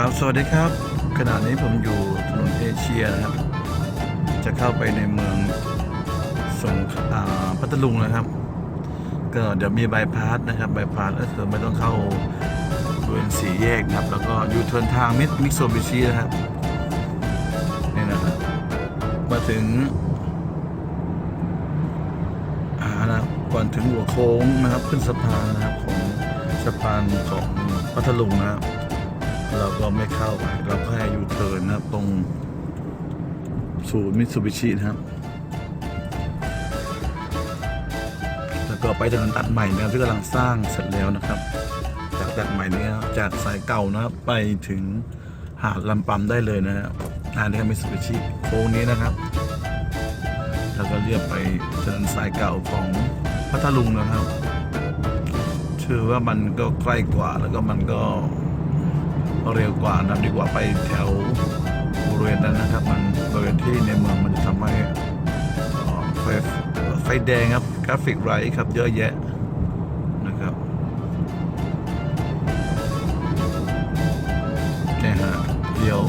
ครับ สวัสดีครับ ขณะนี้ผมอยู่ถนนเอเชียนะครับ จะเข้าไปในเมืองสงขลาพัทลุงนะครับ ก็เดี๋ยวมีบายพาสนะครับบายพาสก็คือไม่ต้องเข้าบริเวณสี่แยกนะครับ แล้วก็อยู่เทินทางมิดมิกโซบิชินะครับนี่นะครับมาถึงนะครับก่อนถึงหัวโค้งนะครับ ขึ้นสะพานนะครับของสะพานของพัทลุงนะครับ เราก็ไม่เข้าไปเราก็ให้ยูเทิร์นนะครับ ตรงศูนย์มิตซูบิชินะครับ แล้วก็ไปถนนตัดใหม่นะครับที่กำลังสร้างเสร็จแล้วนะครับ จากตัดใหม่นี้นะครับจากสายเก่านะครับไปถึงหาดลำปัมได้เลยนะครับอันนี้ก็มิตซูบิชิโค้งนี้นะครับ แล้วก็เรียบไปถนนสายเก่าของพัทลุงนะครับชื่อว่ามันก็ใกล้กว่าแล้วก็มันก็ เร็วกว่านับดีกว่าไปแถวบริเวณนั้นนะครับ มันบริเวณที่ในเมืองมันจะทำให้ไฟไฟแดงครับกราฟิกไรท์ครับเยอะแยะนะครับนี่ฮะเดี๋ยว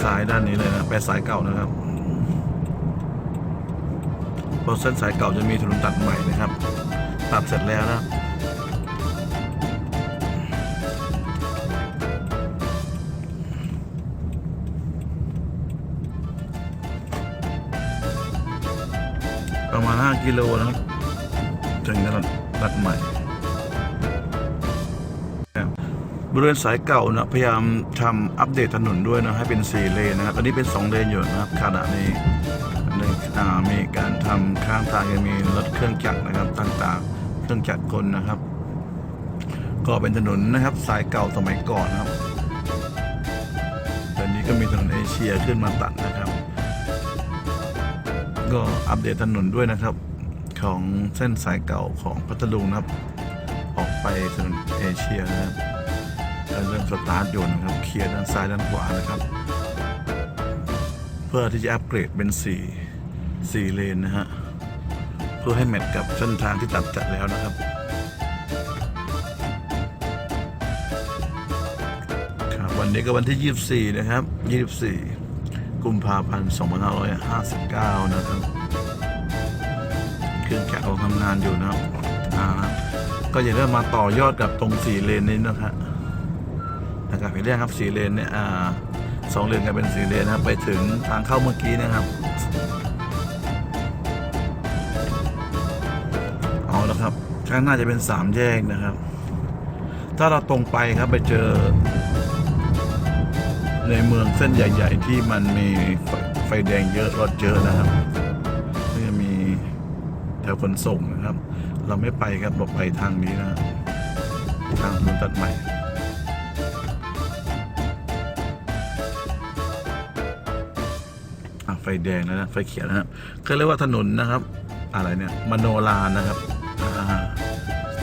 ซ้ายด้านนี้เลยนะไปสายเก่านะครับเพราะเส้นสายเก่าจะมีถนนตัดใหม่นะครับ ตัดเสร็จแล้วนะ กิโลนะครับถึงจะตัดใหม่บริเวณสายเก่านะพยายามทำอัปเดตถนนด้วยนะให้เป็น4เลนนะครับตอนนี้เป็น 2 เลนอยู่นะครับขณะนี้ในอ่ามีการทำข้างทางยังมีรถเครื่องจักรนะครับต่างๆ เครื่องจักรกลนะครับ ก็เป็นถนนนะครับสายเก่าสมัยก่อนนะครับตอนนี้ก็มีถนนเอเชียขึ้นมาตัดนะครับ ก็อัปเดตถนนด้วยนะครับ ของเส้นสายเก่าของพัทลุงนะครับ ออกไปถนนเอเชียนะครับเริ่มสตาร์ทอยู่นะครับ เคลียร์ด้านซ้ายด้านขวานะครับ เพื่อที่จะอัปเกรดเป็น4 4เลนนะฮะ เพื่อให้แมทกับเส้นทางที่ตัดจัดแล้วนะครับครับ วันนี้ก็วันที่ 24 นะครับ 24 กุมภาพันธ์ 2559 นะครับ เครื่องจักรกำลังทำงานอยู่นะครับอ่าก็อย่าเริ่มมาต่อยอดกับตรง4เลนนี้นะครับนะครับอีกเรื่องครับ4เลนเนี่ยอ่าสองเลนกลายเป็น4เลนนะครับ ไปถึงทางเข้าเมื่อกี้นะครับเอาละครับข้างหน้าจะเป็น3แยกนะครับ ถ้าเราตรงไปครับไปเจอ ในเมืองเส้นใหญ่ ๆ ที่มันมีไฟแดงเยอะรถเยอะนะครับ ถวขนส่งนะครับ เราไม่ไปครับเราไปทางนี้นะ ทางถนนตัดใหม่ไฟแดงแล้วนะไฟเขียวนะครับเขาเรียกว่าถนนนะครับ อะไรเนี่ยมโนลานนะครับอ่า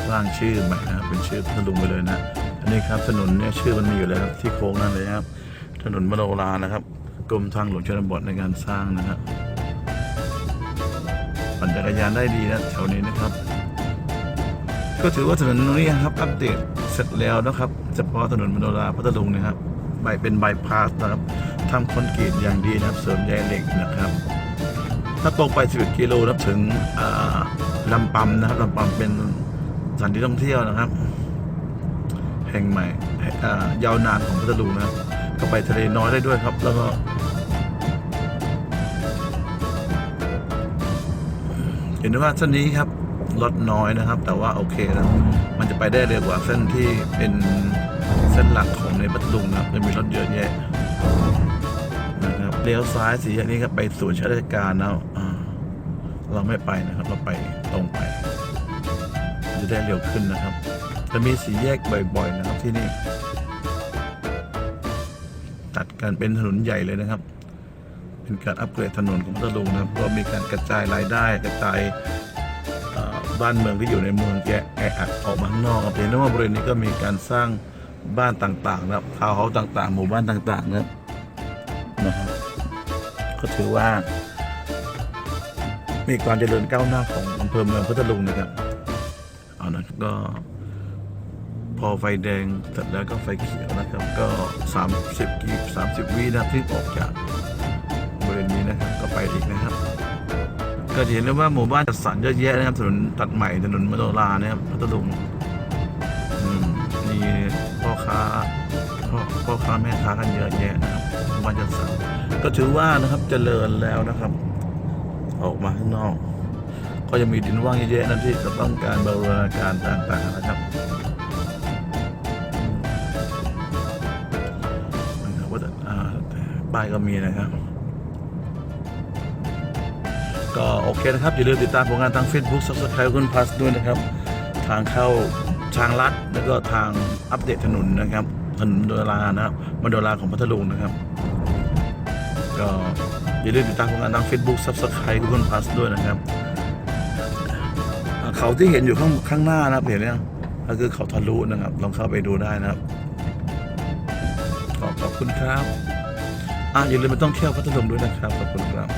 สร้างชื่อใหม่นะครับเป็นชื่อพัทลุงไปเลยนะอันนี้ครับถนนเนี่ยชื่อมันมีอยู่แล้วครับที่โค้งนั่นเลยครับ ถนนมโนลานะครับกรมทางหลวงชนบทในการสร้างนะครับ ปั่นจักรยานได้ดีนะแถวนี้นะครับ ก็ถือว่าถนนตรงนี้ครับอัปเดตเสร็จแล้วนะครับเฉพาะถนนมโนราพัทลุงนะครับใบเป็นใบพาสนะครับทำคอนกรีตอย่างดีนะครับ เสริมใยเหล็กนะครับ ถ้าตรงไป 11 กิโลนับถึงลำปัมนะครับลำปัมเป็นสถานที่ท่องเที่ยวนะครับ แห่งใหม่ยาวนานของพัทลุงนะครับ ก็ไปทะเลน้อยได้ด้วยครับ แล้วก็ เห็นได้ว่าเส้นนี้ครับรถน้อยนะครับ แต่ว่าโอเคนะมันจะไปได้เร็วกว่าเส้นที่เป็นเส้นหลักของในพัทลุงนะครับจะมีรถเยอะแยะนะครับเลี้ยวซ้ายสี่แยกนี้ครับไปศูนย์ราชการนะอ่าเราไม่ไปนะครับ เราไปตรงไป จะได้เร็วขึ้นนะครับจะมีสีแยกบ่อย ๆ นะครับที่นี่ ตัดกันเป็นถนนใหญ่เลยนะครับ เป็นการอัปเกรดถนนของพัทลุงนะครับก็มีการกระจายรายได้กระจายบ้านเมืองที่อยู่ในเมืองแกแออัดออกมาข้างนอกเห็นได้ว่าบริเวณนี้ก็มีการสร้างบ้านต่างๆนะครับทาวน์เฮาส์ต่างๆ หมู่บ้านต่างๆนะครับนะครับก็ถือว่า มีความเจริญก้าวหน้าของอำเภอเมืองพัทลุงนะครับเอานะครับก็ พอไฟแดงเสร็จแล้วก็ไฟเขียวนะครับ ก็ 30กิ30 วินะครับที่ออกจาก ไปอีกนะครับ ก็เห็นได้ว่าหมู่บ้านจัดสรรเยอะแยะนะครับถนนตัดใหม่ถนนมโนรานะครับพัทลุงมีพ่อค้าพ่อพ่อค้าแม่ค้ากันเยอะแยะนะครับหมู่บ้านจัดสรรก็ถือว่านะครับเจริญแล้วนะครับ ออกมาข้างนอก ก็จะมีดินว่างเยอะแยะนะที่จะต้องการบรณาการต่างๆนะครับนะครับว่าแต่อ่าป้ายก็มีนะครับ ก็โอเคนะครับ อย่าลืมติดตามผลงานทาง Facebook Subscribe คุณพัสด้วยนะครับ ทางเข้าทางลัด แล้วก็ทางอัปเดตถนนนะครับถนนมโดรานะครับมโดราของพัทลุงนะครับ ก็อย่าลืมติดตามผลงานทาง Facebook Subscribe คุณพัสด้วยนะครับ เขาที่เห็นอยู่ข้างข้างหน้านะครับเห็นไหมครับก็คือเขาทะลุนะครับ ลองเข้าไปดูได้นะครับขอขอบคุณครับอ่าอย่าลืมมาต้องเที่ยวพัทลุงด้วยนะครับขอบคุณครับ